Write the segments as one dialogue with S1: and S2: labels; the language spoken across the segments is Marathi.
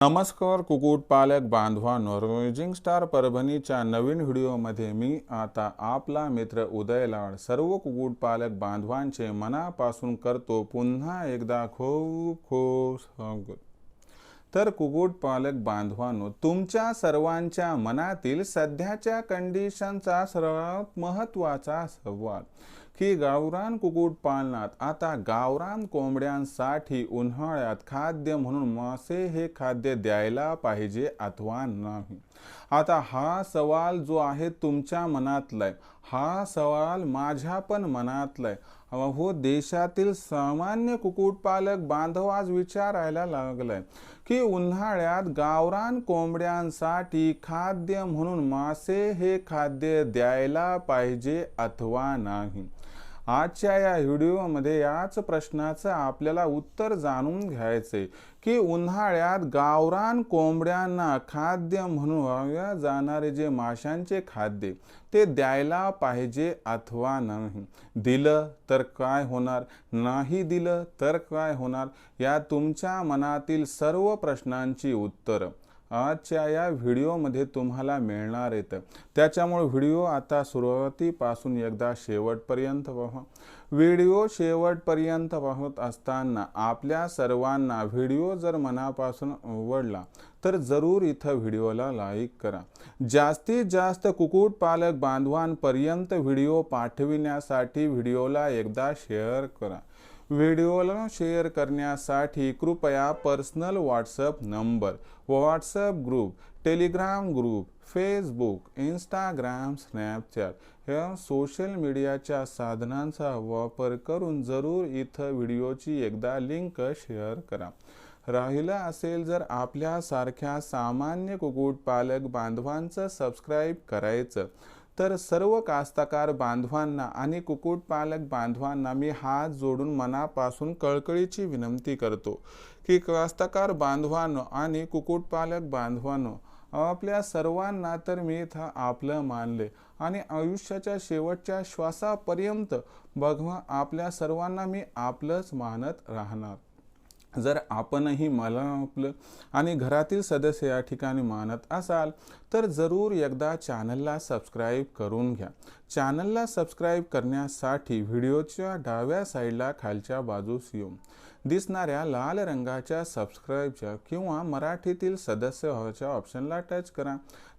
S1: नमस्कार कुक्कुटपालक बांधवांनो. रायझिंग स्टार परभणीच्या नवीन व्हिडिओमध्ये मी आता आपला मित्र उदय लाड. सर्व कुक्कुटपालक बांधवांचे मनापासून करतो पुन्हा एकदा खूप खूप स्वागत. तर कुक्कुटपालक बांधवांनो तुमच्या सर्वांच्या मनातील सध्याच्या कंडिशनचा सर्वात महत्त्वाचा संवाद की गावरान कुक्कुटपालनात आता गावरान कोंबड्यांसाठी उन्हाळ्यात खाद्य म्हणून मासे हे खाद्य द्यायला पाहिजे अथवा नाही. आता हा सवाल जो आहे तुमच्या मनातलाय हा सवाल माझ्या पण मनातलाय. हो देशातील सामान्य कुक्कुटपालक बांधव आज विचारायला लागलाय की उन्हाळ्यात गावरान कोंबड्यांसाठी खाद्य म्हणून मासे हे खाद्य द्यायला पाहिजे अथवा नाही. आजच्या या व्हिडिओमध्ये याच प्रश्नाचं आपल्याला उत्तर जाणून घ्यायचे की उन्हाळ्यात गावरान कोंबड्यांना खाद्य म्हणून जाणारे जे माशांचे खाद्य ते द्यायला पाहिजे अथवा नाही. दिलं तर काय होणार? नाही दिलं तर काय होणार? या तुमच्या मनातील सर्व प्रश्नांची उत्तरं. आजच्या या व्हिडिओमध्ये तुम्हाला मिळणार येतं त्याच्यामुळे व्हिडिओ आता सुरुवातीपासून एकदा शेवटपर्यंत पहा. व्हिडिओ शेवटपर्यंत पाहत असताना आपल्या सर्वांना व्हिडिओ जर मनापासून आवडला तर जरूर इथं व्हिडिओला लाईक करा. जास्तीत जास्त कुक्कुटपालक बांधवांपर्यंत व्हिडिओ पाठविण्यासाठी व्हिडिओला एकदा शेअर करा. व्हिडिओला शेअर करण्यासाठी कृपया personal WhatsApp number WhatsApp group Telegram group Facebook Instagram Snapchat या सोशल मीडियाच्या साधनांचा वापर करून जरूर इथं व्हिडिओची एकदा लिंक शेअर करा. राहिलं असेल जर आपल्यासारख्या सामान्य कुक्कुटपालक बांधवांचं सबस्क्राईब करायचं तर सर्व कास्तकार बांधवांना आणि कुक्कुटपालक बांधवांना मी हात जोडून मनापासून कळकळीची विनंती करतो की कास्तकार बांधवांनो आणि कुक्कुटपालक बांधवांनो आपल्या सर्वांना तर मी इथं आपलं मानले आणि आयुष्याच्या शेवटच्या श्वासापर्यंत बघवा आपल्या सर्वांना मी आपलंच मानत राहणार. जर आपणही मला आपलं आणि घरातील सदस्य या ठिकाणी मानत असाल तर जरूर एकदा चॅनलला सबस्क्राईब करून घ्या. चॅनलला सबस्क्राईब करण्यासाठी व्हिडिओच्या डाव्या साईडला खालच्या बाजूस येऊन दिसणाऱ्या लाल रंगाच्या सबस्क्राईबच्या किंवा मराठीतील सदस्य व्हायच्या ऑप्शनला टच करा.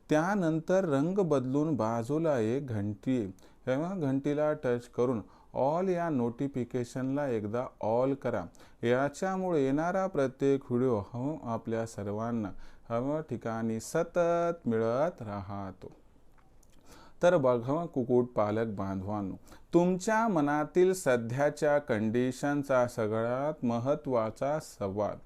S1: त्यानंतर रंग बदलून बाजूला एक घंटी किंवा घंटीला टच करून ऑल या नोटिफिकेशनला एकदा ऑल करा. याच्यामुळे येणारा प्रत्येक व्हिडिओ हो आपल्या सर्वांना हव ठिकाणी सतत मिळत राहतो. तर बघा कुक्कुटपालक बांधवांनो तुमच्या मनातील सध्याच्या कंडिशनचा सगळ्यात महत्त्वाचा सवाल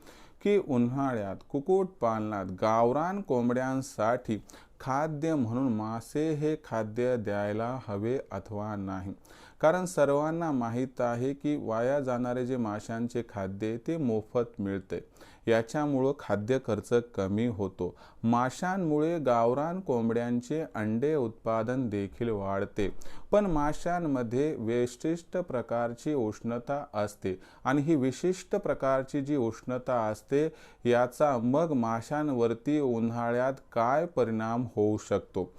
S1: की उन्हाळ्यात कुक्कुटपालनात गावरान कोंबड्यांसाठी खाद्य म्हणून मासे हे खाद्य द्यायला हवे अथवा नाही? कारण सर्वांना माहीत आहे की वाया जाणारे जे माशांचे खाद्य ते मोफत मिळते. याच्यामुळं खाद्य खर्च कमी होतो. माशांमुळे गावरान कोंबड्यांचे अंडे उत्पादन देखील वाढते. पण माशांमध्ये विशिष्ट प्रकारची उष्णता असते आणि ही विशिष्ट प्रकारची जी उष्णता असते याचा मग माशांवरती उन्हाळ्यात काय परिणाम होऊ शकतो?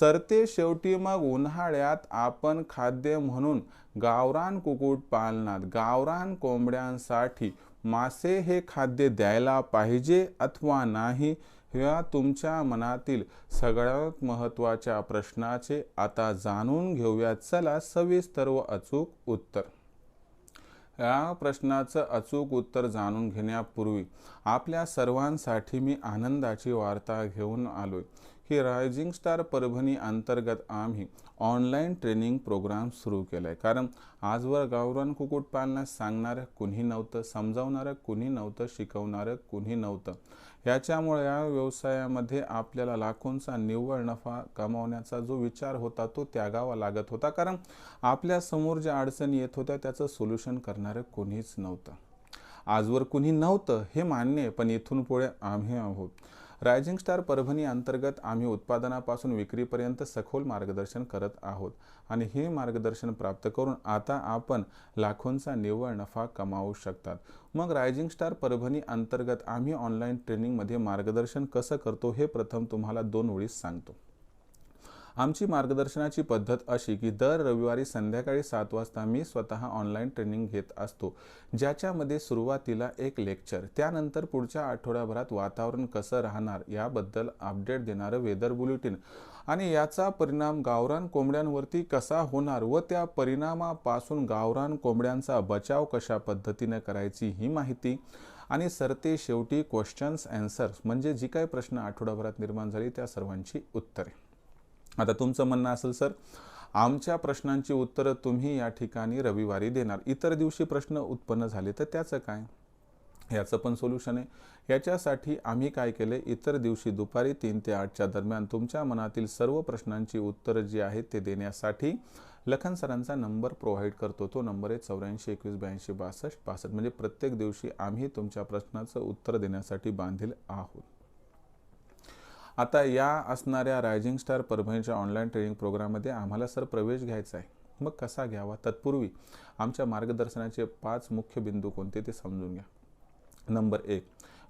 S1: सरते शेवटी मग उन्हाळ्यात आपण खाद्य म्हणून गावरान कुक्कुटपालनात गावरान कोंबड्यांसाठी मासे हे खाद्य द्यायला पाहिजे अथवा नाही ह्या तुमच्या मनातील सगळ्यात महत्त्वाच्या प्रश्नाचे आता जाणून घेऊया चला सविस्तर व अचूक उत्तर. या प्रश्नाचं अचूक उत्तर जाणून घेण्यापूर्वी आपल्या सर्वांसाठी मी आनंदाची वार्ता घेऊन आलोय. ही रायझिंग स्टार परभणी अंतर्गत आम्ही ऑनलाईन ट्रेनिंग प्रोग्राम सुरू केला आहे कारण आजवर गावरान कुक्कुटपालनास सांगणारं कुणी नव्हतं समजावणारं कुणी नव्हतं शिकवणारं कुणी नव्हतं. याच्यामुळे या व्यवसायामध्ये आपल्याला लाखोंचा निव्वळ नफा कमावण्याचा जो विचार होता तो त्यागावा लागत होता. कारण आपल्यासमोर ज्या अडचणी येत होत्या त्याचं सोल्युशन करणारं कोणीच नव्हतं. आजवर कुणी नव्हतं हे मान्य आहे पण इथून पुढे आम्ही आहोत. रायझिंग स्टार परभणी अंतर्गत आम्ही उत्पादनापासून विक्रीपर्यंत सखोल मार्गदर्शन करत आहोत आणि हे मार्गदर्शन प्राप्त करून आता आपण लाखोंचा निव्वळ नफा कमावू शकतात. मग रायझिंग स्टार परभणी अंतर्गत आम्ही ऑनलाईन ट्रेनिंगमध्ये मार्गदर्शन कसं करतो हे प्रथम तुम्हाला दोन वेळीस सांगतो. आमची मार्गदर्शनाची पद्धत अशी की दर रविवारी संध्याकाळी सात वाजता मी स्वतः ऑनलाईन ट्रेनिंग घेत असतो. ज्याच्यामध्ये सुरुवातीला एक लेक्चर त्यानंतर पुढच्या आठवड्याभरात वातावरण कसं राहणार याबद्दल अपडेट देणारं वेदर बुलेटिन आणि याचा परिणाम गावरान कोंबड्यांवरती कसा होणार व त्या परिणामापासून गावरान कोंबड्यांचा बचाव कशा पद्धतीने करायची ही माहिती. आणि सरते शेवटी क्वेश्चन्स अँसर्स म्हणजे जी काही प्रश्न आठवड्याभरात निर्माण झाली त्या सर्वांची उत्तरे. आता तुमचं म्हणणं असेल सर आमच्या प्रश्नांची उत्तरं तुम्ही या ठिकाणी रविवारी देणार. इतर दिवशी प्रश्न उत्पन्न झाले तर त्याचं काय? याचं पण सोल्युशन आहे. याच्यासाठी आम्ही काय केले? इतर दिवशी दुपारी तीन ते आठच्या दरम्यान तुमच्या मनातील सर्व प्रश्नांची उत्तरं जी आहेत ते देण्यासाठी लखन सरांचा नंबर प्रोव्हाइड करतो. तो नंबर आहे चौऱ्याऐंशी एकवीस ब्याऐंशी बासष्ट बासष्ट. म्हणजे प्रत्येक दिवशी आम्ही तुमच्या प्रश्नाचं उत्तर देण्यासाठी बांधील आहोत. आता या असणाऱ्या रायझिंग स्टार परभणीच्या ऑनलाईन ट्रेनिंग प्रोग्राममध्ये आम्हाला सर प्रवेश घ्यायचा आहे. मग कसा घ्यावा? तत्पूर्वी आमच्या मार्गदर्शनाचे पाच मुख्य बिंदू कोणते ते समजून घ्या. नंबर एक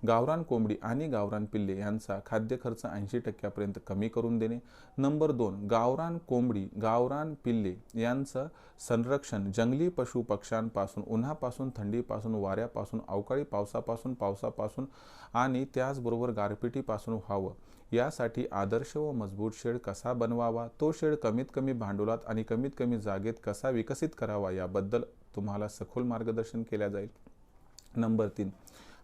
S1: गावरान कोंबडी आणि गावरान पिल्ले यांचा खाद्य खर्च ऐंशी टक्क्यापर्यंत कमी करून देणे. नंबर दोन गावरान कोंबडी गावरान पिल्ले यांचं संरक्षण जंगली पशु पक्ष्यांपासून उन्हापासून थंडीपासून वाऱ्यापासून अवकाळी पावसापासून पावसापासून आणि त्याचबरोबर गारपिटीपासून व्हावं. यासाठी आदर्श व मजबूत शेड कसा बनवावा? तो शेड कमीत कमी भांडवलात आणि कमीत कमी जागेत कसा विकसित करावा? याबद्दल तुम्हाला सखोल मार्गदर्शन केल्या जाईल. नंबर तीन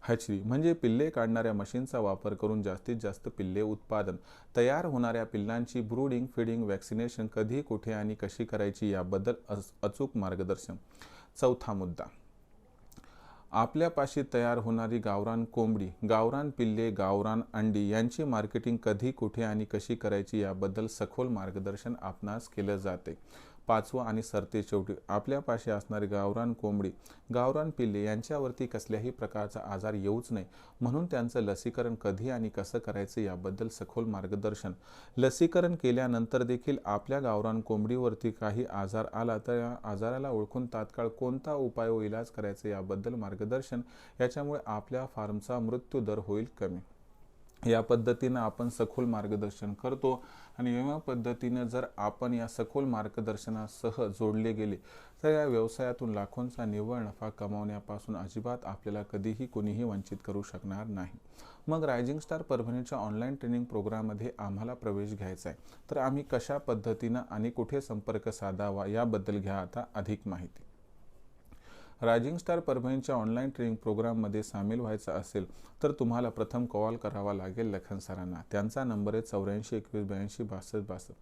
S1: हॅचरी म्हणजे पिल्ले काढणाऱ्या मशीनचा वापर करून जास्तीत जास्त पिल्ले उत्पादन तयार होणाऱ्या पिल्लांची ब्रूडिंग फिडिंग वॅक्सिनेशन कधी कुठे आणि कशी करायची याबद्दल अचूक मार्गदर्शन. चौथा मुद्दा आपल्यापाशी तयार होणारी गावरान कोंबडी गावरान पिल्ले गावरान अंडी यांची मार्केटिंग कधी कुठे आणि कशी करायची याबद्दल सखोल मार्गदर्शन आपणास केलं जाते. पाचवं आणि सरते शेवटी. आपल्यापाशी असणारी गावरान कोंबडी गावरान पिल्ले यांच्यावरती कसल्याही प्रकारचा आजार येऊच नाही. म्हणून त्यांचं लसीकरण कधी आणि कसं करायचं याबद्दल सखोल मार्गदर्शन. लसीकरण केल्यानंतर देखील आपल्या गावरान कोंबडीवरती काही आजार आला तर या आजाराला ओळखून तात्काळ कोणता उपाय व इलाज करायचा याबद्दल मार्गदर्शन. याच्यामुळे आपल्या फार्मचा मृत्यू दर होईल कमी. या पद्धतीनं आपण सखोल मार्गदर्शन करतो आणि या पद्धतीनं जर आपण या सखोल मार्गदर्शनासह जोडले गेले तर या व्यवसायातून लाखोंचा निव्वळ नफा कमावण्यापासून अजिबात आपल्याला कधीही कोणीही वंचित करू शकणार नाही. मग रायझिंग स्टार परभणीच्या ऑनलाईन ट्रेनिंग प्रोग्राममध्ये आम्हाला प्रवेश घ्यायचा आहे. तर आम्ही कशा पद्धतीनं आणि कुठे संपर्क साधावा याबद्दल घ्या आता अधिक माहिती. रायझिंग स्टार परभणीच्या ऑनलाईन ट्रेनिंग प्रोग्राममध्ये सामील व्हायचं असेल तर तुम्हाला प्रथम कॉल करावा लागेल लखन सरांना. त्यांचा नंबर आहे चौऱ्याऐंशी एकवीस ब्याऐंशी बासष्ट बासष्ट.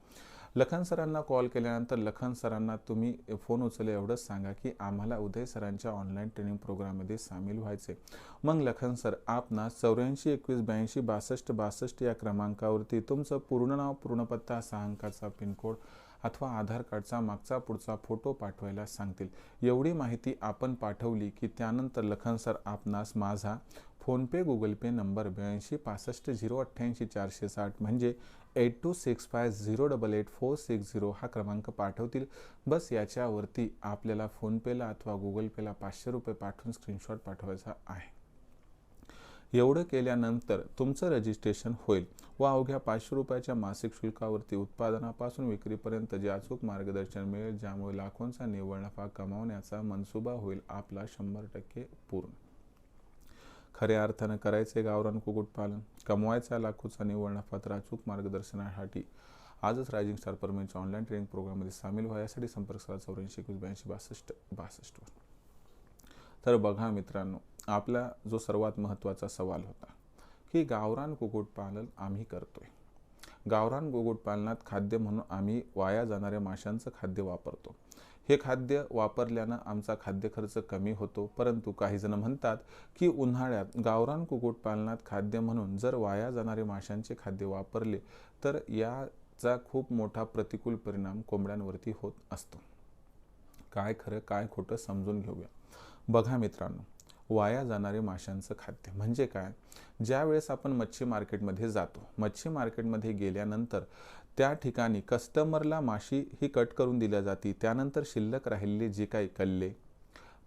S1: लखन सरांना कॉल केल्यानंतर लखन सरांना तुम्ही फोन उचलले एवढंच सांगा की आम्हाला उदय सरांच्या ऑनलाईन ट्रेनिंग प्रोग्राममध्ये सामील व्हायचे मग लखन सर आपणा चौऱ्याऐंशी एकवीस ब्याऐंशी बासष्ट बासष्ट या क्रमांकावरती तुमचं पूर्ण नाव पूर्ण पत्ता सहा अंकाचा पिनकोड अथवा आधार कार्डचा मागचा पुढचा फोटो पाठवायला सांगतील. एवढी माहिती आपण पाठवली की त्यानंतर लखन सर आपणास माझा फोनपे गुगल पे नंबर ब्याऐंशी पासष्ट झिरो अठ्ठ्याऐंशी चारशे साठ म्हणजे eight two six five zero double eight four six zero हा क्रमांक पाठवतील. बस याच्यावरती आपल्याला फोनपेला अथवा गुगल पेला पाचशे रुपये पाठवून स्क्रीनशॉट पाठवायचा आहे. एवढं केल्यानंतर तुमचं रजिस्ट्रेशन होईल. व अवघ्या पाचशे रुपयाच्या मासिक शुल्कावरती उत्पादनापासून विक्रीपर्यंत जे अचूक मार्गदर्शन मिळेल ज्यामुळे लाखोंचा निव्वळ नफा कमावण्याचा मनसुबा होईल आपला शंभर टक्के पूर्ण. खऱ्या अर्थानं करायचे गावरान कुक्कुटपालन. कमवायचा लाखोचा निव्वळ नफा तर अचूक मार्गदर्शनासाठी आजच रायझिंग स्टार परमेंटच्या ऑनलाईन ट्रेनिंग प्रोग्राममध्ये सामील व्हा. यासाठी संपर्क करा चौऱ्याऐंशी एकवीस ब्याऐंशी बासष्ट बासष्टवर. तर बघा मित्रांनो आपला जो सर्वात महत्त्वाचा सवाल होता की गावरान कुक्कुटपालन आम्ही करतोय. गावरान कुक्कुटपालनात खाद्य म्हणून आम्ही वाया जाणाऱ्या माशांचं खाद्य वापरतो. हे खाद्य वापरल्यानं आमचा खाद्य खर्च कमी होतो परंतु काही जण म्हणतात की उन्हाळ्यात गावरान कुक्कुटपालनात खाद्य म्हणून जर वाया जाणारे माशांचे खाद्य वापरले तर याचा खूप मोठा प्रतिकूल परिणाम कोंबड्यांवरती होत असतो. काय खरं काय खोटं समजून घेऊया. बघा मित्रांनो वाया जाणारे माशांचं खाद्य. म्हणजे काय? ज्यावेळेस आपण मच्छी मार्केटमध्ये जातो मच्छी मार्केटमध्ये गेल्यानंतर त्या ठिकाणी कस्टमरला माशी ही कट करून दिल्या जाते. त्यानंतर शिल्लक राहिलेले जे काही कल्ले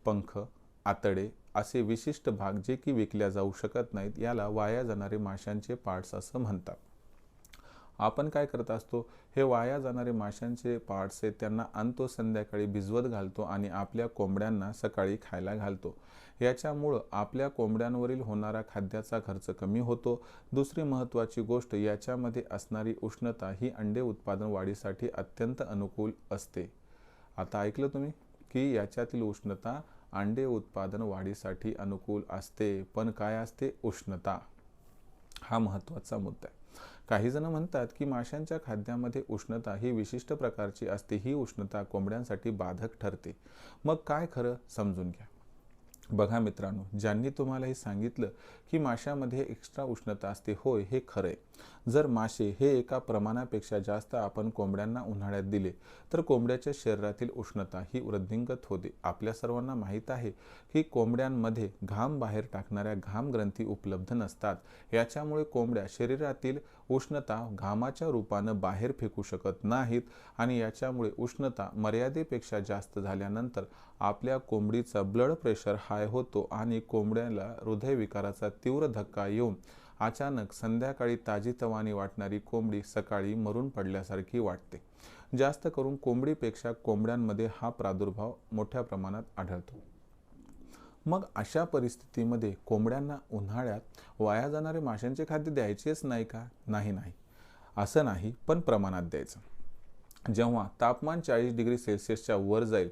S1: पंख आतडे असे विशिष्ट भाग जे की विकल्या जाऊ शकत नाहीत याला वाया जाणारे माशांचे पार्ट्स असं म्हणतात. आपण काय करत असतो हे वाया जाणारे माशांचे पार्ट्स आहेत त्यांना आणतो संध्याकाळी भिजवत घालतो आणि आपल्या कोंबड्यांना सकाळी खायला घालतो. याच्यामुळं आपल्या कोंबड्यांवरील होणारा खाद्याचा खर्च कमी होतो. दुसरी महत्त्वाची गोष्ट याच्यामध्ये असणारी उष्णता ही अंडे उत्पादन वाढीसाठी अत्यंत अनुकूल असते. आता ऐकलं तुम्ही? की याच्यातील उष्णता अंडे उत्पादन वाढीसाठी अनुकूल असते. पण काय असते? उष्णता. हा महत्त्वाचा मुद्दा आहे. काही जण म्हणतात की माशांच्या खाद्यामध्ये उष्णता ही विशिष्ट प्रकारची असते ही उष्णता कोंबड्यांसाठी बाधक ठरते. मग काय खरं? समजून घ्या. बघा मित्रांनो ज्यांनी तुम्हाला हे सांगितलं की माशामध्ये एक्स्ट्रा उष्णता असते होय हे खरं आहे जर मासे हे एका प्रमाणापेक्षा जास्त आपण कोंबड्यांना उन्हाळ्यात दिले तर कोंबड्याच्या शरीरातील उष्णता ही वृद्धिंगत होते. आपल्या सर्वांना माहीत आहे की कोंबड्यांमध्ये घाम बाहेर टाकणाऱ्या घाम ग्रंथी उपलब्ध नसतात. याच्यामुळे कोंबड्या शरीरातील उष्णता घामाच्या रूपानं बाहेर फेकू शकत नाहीत आणि याच्यामुळे उष्णता मर्यादेपेक्षा जास्त झाल्यानंतर आपल्या कोंबडीचा ब्लड प्रेशर हाय होतो आणि कोंबड्याला हृदयविकाराचा तीव्र धक्का येऊन अचानक संध्याकाळी ताजीतवानी वाटणारी कोंबडी सकाळी मरून पडल्यासारखी वाटते. जास्त करून कोंबडीपेक्षा कोंबड्यांमध्ये हा प्रादुर्भाव मोठ्या प्रमाणात आढळतो. मग अशा परिस्थितीमध्ये कोंबड्यांना उन्हाळ्यात वाया जाणारे माशांचे खाद्य द्यायचेच नाही का? नाही नाही. असं नाही पण प्रमाणात द्यायचं. जेव्हा तापमान चाळीस डिग्री सेल्सिअसच्या वर जाईल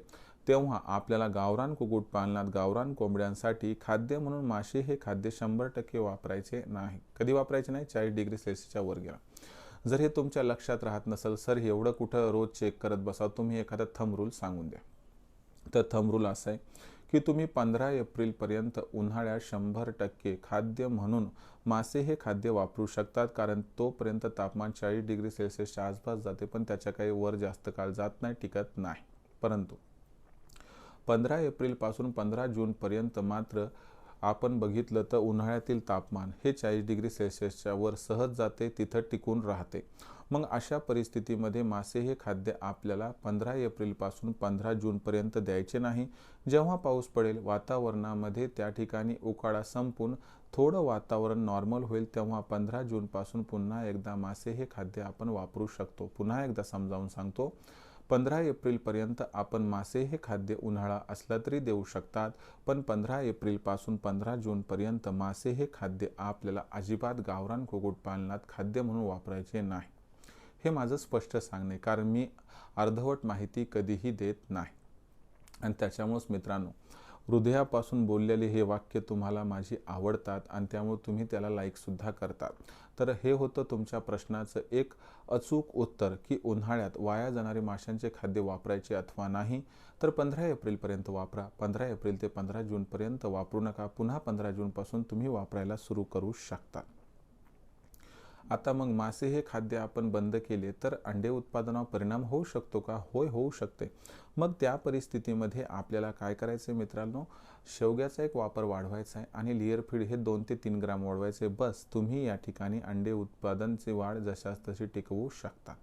S1: तेव्हा आपल्याला गावरान कुक्कुटपालनात गावरान कोंबड्यांसाठी खाद्य म्हणून मासे हे खाद्य शंभर टक्के वापरायचे नाही. कधी वापरायचे नाही? चाळीस डिग्री सेल्सिअसच्या वर गेला. जर हे तुमच्या लक्षात राहत नसेल सर हे एवढं कुठं रोज चेक करत बसा तुम्ही एखादा थंब रूल सांगून द्या. तर थंब रूल असा आहे की तुम्ही पंधरा एप्रिलपर्यंत उन्हाळ्यात शंभर टक्के खाद्य म्हणून मासे हे खाद्य वापरू शकतात कारण तोपर्यंत तापमान चाळीस डिग्री सेल्सिअसच्या आसपास जाते पण त्याच्या काही वर जास्त काळ जात नाही टिकत नाही. परंतु पंधरा एप्रिलपासून पंधरा जूनपर्यंत मात्र आपण बघितलं तर उन्हाळ्यातील तापमान हे चाळीस डिग्री सेल्सिअसच्या वर सहज जाते तिथं टिकून राहते. मग अशा परिस्थितीमध्ये मासे हे खाद्य आपल्याला पंधरा एप्रिलपासून पंधरा जूनपर्यंत द्यायचे नाही. जेव्हा पाऊस पडेल वातावरणामध्ये त्या ठिकाणी उकाळा संपून थोडं वातावरण नॉर्मल होईल तेव्हा पंधरा जूनपासून पुन्हा एकदा मासे हे खाद्य आपण वापरू शकतो. पुन्हा एकदा समजावून सांगतो. पंधरा एप्रिलपर्यंत आपण मासे हे खाद्य उन्हाळा असला तरी देऊ शकतात पण पंधरा एप्रिलपासून पंधरा जूनपर्यंत मासे हे खाद्य आपल्याला अजिबात गावरान कुक्कुटपालनात खाद्य म्हणून वापरायचे नाही. हे माझं स्पष्ट सांगणे कारण मी अर्धवट माहिती कधीही देत नाही. आणि त्याच्यामुळेच मित्रांनो हृदयापासून बोललेले हे वाक्य तुम्हाला माझी आवडतात आणि त्यामुळे तुम्ही त्याला लाईकसुद्धा करतात. तर हे होतं तुमच्या प्रश्नाचं एक अचूक उत्तर की उन्हाळ्यात वाया जाणारे माशांचे खाद्य वापरायचे अथवा नाही तर पंधरा एप्रिलपर्यंत वापरा. पंधरा एप्रिल ते पंधरा जूनपर्यंत वापरू नका. पुन्हा पंधरा जूनपासून तुम्ही वापरायला सुरू करू शकता. आता मग मासे हे खाद्य आपण बंद केले तर अंडे उत्पादनावर परिणाम होऊ शकतो का? होय होऊ शकते. मग त्या परिस्थितीमध्ये आपल्याला काय करायचं आहे मित्रांनो? शेवग्याचा एक वापर वाढवायचा आहे आणि लिअर फीड हे दोन ते तीन ग्राम वाढवायचे बस तुम्ही या ठिकाणी अंडे उत्पादनची वाढ जशास तशी टिकवू शकता.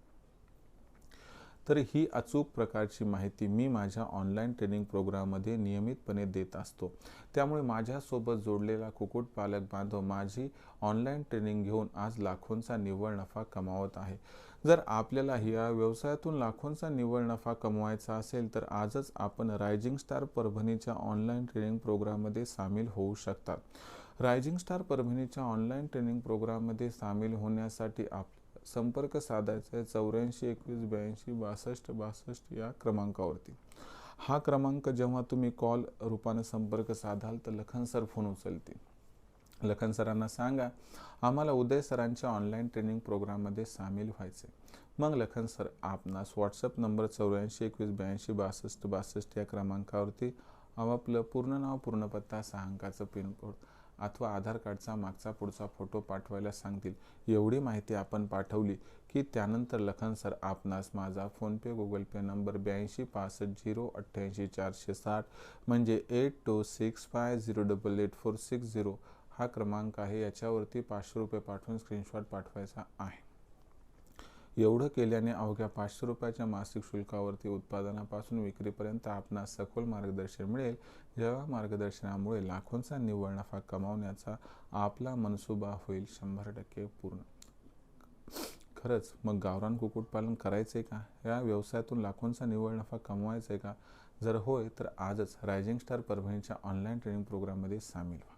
S1: तर ही अचूक प्रकारची माहिती मी माझ्या ऑनलाईन ट्रेनिंग प्रोग्राममध्ये नियमितपणे देत असतो. त्यामुळे माझ्यासोबत जोडलेला कुक्कुटपालक बांधव माझी ऑनलाईन ट्रेनिंग घेऊन आज लाखोंचा निव्वळ नफा कमावत आहे. जर आपल्याला या व्यवसायातून लाखोंचा निव्वळ नफा कमवायचा असेल तर आजच आपण रायझिंग स्टार परभणीच्या ऑनलाईन ट्रेनिंग प्रोग्राममध्ये सामील होऊ शकतात रायझिंग स्टार परभणीच्या ऑनलाईन ट्रेनिंग प्रोग्राममध्ये सामील होण्यासाठी आप संपर्क साधायचा आहे चौऱ्याऐंशी एकवीस ब्याऐंशी बासष्ट बासष्ट या क्रमांकावरती. हा क्रमांक जेव्हा तुम्ही कॉल रूपाने संपर्क साधाल तर लखन सर फोन उचलतील. लखन सरांना सांगा आम्हाला उदय सरांच्या ऑनलाईन ट्रेनिंग प्रोग्राममध्ये सामील व्हायचे मग लखन सर आपणास व्हॉट्सअप नंबर चौऱ्याऐंशी एकवीस ब्याऐंशी बासष्ट बासष्ट या क्रमांकावरती आपलं पूर्ण नाव पूर्ण पत्ता सहा अंकाचं पिनकोड अथवा आधार कार्डचा मागचा पुढचा फोटो पाठवायला सांगतील. एवढी माहिती आपण पाठवली की त्यानंतर लखन सर आपणास माझा फोनपे गुगल पे नंबर ब्याऐंशी पासष्ट झिरो अठ्ठ्याऐंशी चारशे साठ म्हणजे eight two six five zero double eight four six zero हा क्रमांक आहे. याच्यावरती पाचशे रुपये पाठवून स्क्रीनशॉट पाठवायचा आहे. एवढं केल्याने अवघ्या पाचशे रुपयाच्या मासिक शुल्कावरती उत्पादनापासून विक्रीपर्यंत आपणास सखोल मार्गदर्शन मिळेल. या मार्गदर्शनामुळे लाखोंचा निव्वळ नफा कमावण्याचा आपला मनसुबा होईल शंभर टक्के पूर्ण. खरंच मग गावरान कुक्कुटपालन करायचं आहे का? या व्यवसायातून लाखोंचा निव्वळ नफा कमवायचा आहे का? जर होय तर आजच रायझिंग स्टार परभणीच्या ऑनलाईन ट्रेनिंग प्रोग्राममध्ये सामील व्हा.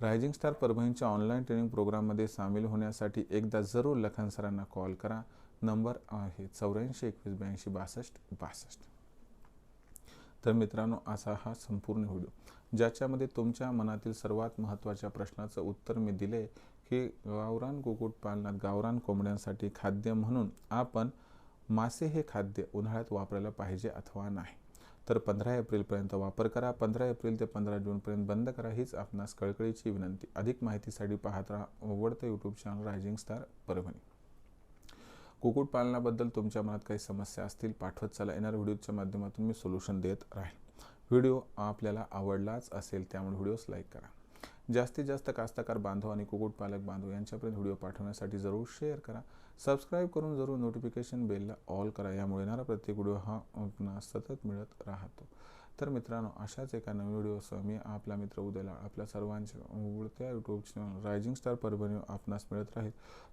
S1: रायझिंग स्टार परभणीच्या ऑनलाईन ट्रेनिंग प्रोग्राममध्ये सामील होण्यासाठी एकदा जरूर लखन सरांना कॉल करा. नंबर आहे चौऱ्याऐंशी एकवीस ब्याऐंशी बासष्ट बासष्ट. तर मित्रांनो असा हा संपूर्ण व्हिडिओ. ज्याच्यामध्ये तुमच्या मनातील सर्वात महत्त्वाच्या प्रश्नाचं उत्तर मी दिले की गावरान कुक्कुटपालनात गावरान कोंबड्यांसाठी खाद्य म्हणून आपण मासे हे खाद्य उन्हाळ्यात वापरायला पाहिजे अथवा नाही. तर पंधरा एप्रिलपर्यंत वापर करा पंधरा एप्रिल ते पंधरा जूनपर्यंत बंद करा हीच आपणास कळकळीची विनंती. अधिक माहितीसाठी पाहत राहा आवडतं YouTube channel rising star Parbhani. कुक्कुटपालनाबद्दल तुमच्या मनात काही समस्या असतील पाठवत चला. येणार व्हिडिओच्या माध्यमातून मी सोल्युशन देत राहील. व्हिडिओ आपल्याला आवडलाच असेल त्यामुळे व्हिडिओस लाईक करा. जास्तीत जास्त कास्तकार बांधव आणि कुक्कुटपालक बांधव यांच्यापर्यंत व्हिडिओ पाठवण्यासाठी जरूर शेअर करा. सबस्क्राईब करून जरूर नोटिफिकेशन बेलला ऑल करा. यामुळे येणारा प्रत्येक व्हिडिओ हा आपणास सतत मिळत राहतो. तर मित्रांनो अशाच एका नवीन व्हिडिओसह मी आपला मित्र उद्याला आपल्या सर्वांच्या उडत्या YouTube channel rising star Parbhani आपणास मिळत राहील.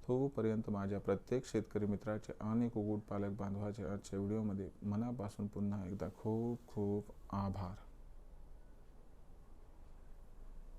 S1: तोपर्यंत माझ्या प्रत्येक शेतकरी मित्राचे आणि कुक्कुटपालक बांधवाचे आजच्या व्हिडिओमध्ये मनापासून पुन्हा एकदा खूप खूप आभार.